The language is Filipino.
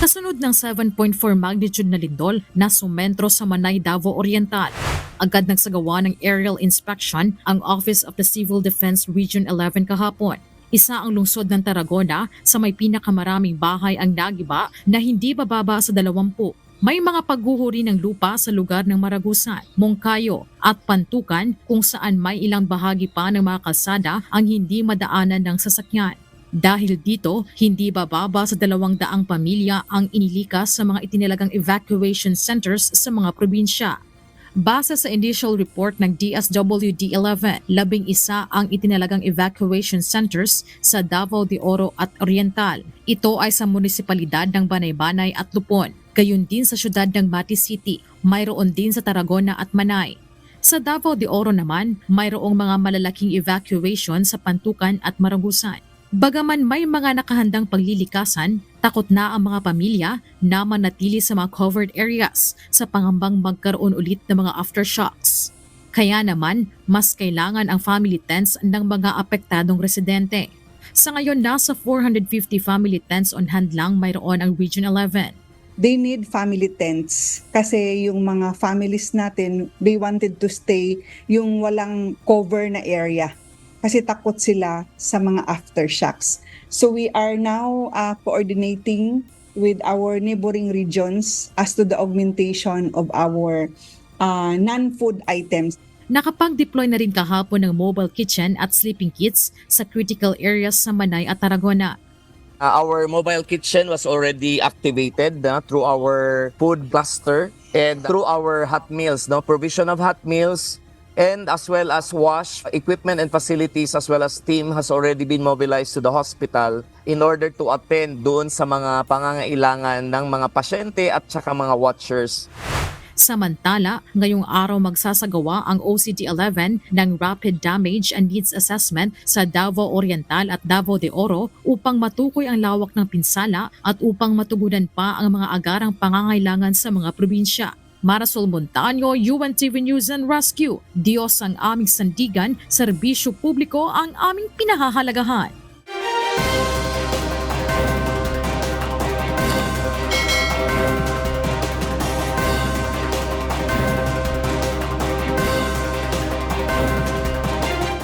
Kasunod ng 7.4 magnitude na lindol na sumentro sa Manay, Davao Oriental. Agad nagsagawa ng aerial inspection ang Office of the Civil Defense Region 11 kahapon. Isa ang lungsod ng Tarragona sa may pinakamaraming bahay ang nagiba na hindi bababa sa 20. May mga paghuhuri ng lupa sa lugar ng Maragusan, Mongkayo at Pantukan kung saan may ilang bahagi pa ng mga kalsada ang hindi madaanan ng sasakyan. Dahil dito, hindi bababa sa dalawang daang pamilya ang inilikas sa mga itinilagang evacuation centers sa mga probinsya. Base sa initial report ng DSWD-11, labing isa ang itinalagang evacuation centers sa Davao de Oro at Oriental. Ito ay sa munisipalidad ng Banay-Banay at Lupon, gayon din sa syudad ng Mati City, mayroon din sa Tarragona at Manay. Sa Davao de Oro naman, mayroong mga malalaking evacuation sa Pantukan at Maragusan. Bagaman may mga nakahandang paglilikasan, takot na ang mga pamilya na manatili sa mga covered areas sa pangambang magkaroon ulit ng mga aftershocks. Kaya naman, mas kailangan ang family tents ng mga apektadong residente. Sa ngayon, nasa 450 family tents on hand lang mayroon ang Region 11. they need family tents kasi yung mga families natin they wanted to stay yung walang cover na area kasi takot sila sa mga aftershocks. So we are now uh, coordinating with our neighboring regions as to the augmentation of our uh, non-food items. Nakapag-deploy na rin kahapon ng mobile kitchen at sleeping kits sa critical areas sa Manay at Tarragona. Uh, our mobile kitchen was already activated uh, through our food cluster and through our hot meals, no provision of hot meals and as well as wash equipment and facilities as well as team has already been mobilized to the hospital in order to attend doon sa mga pangangailangan ng mga pasyente at saka mga watchers. Samantala, ngayong araw magsasagawa ang OCD-11 ng Rapid Damage and Needs Assessment sa Davao Oriental at Davao de Oro upang matukoy ang lawak ng pinsala at upang matugunan pa ang mga agarang pangangailangan sa mga probinsya. Marasol Montaño, UNTV News and Rescue. Diyos ang aming sandigan, serbisyo publiko ang aming pinahahalagahan.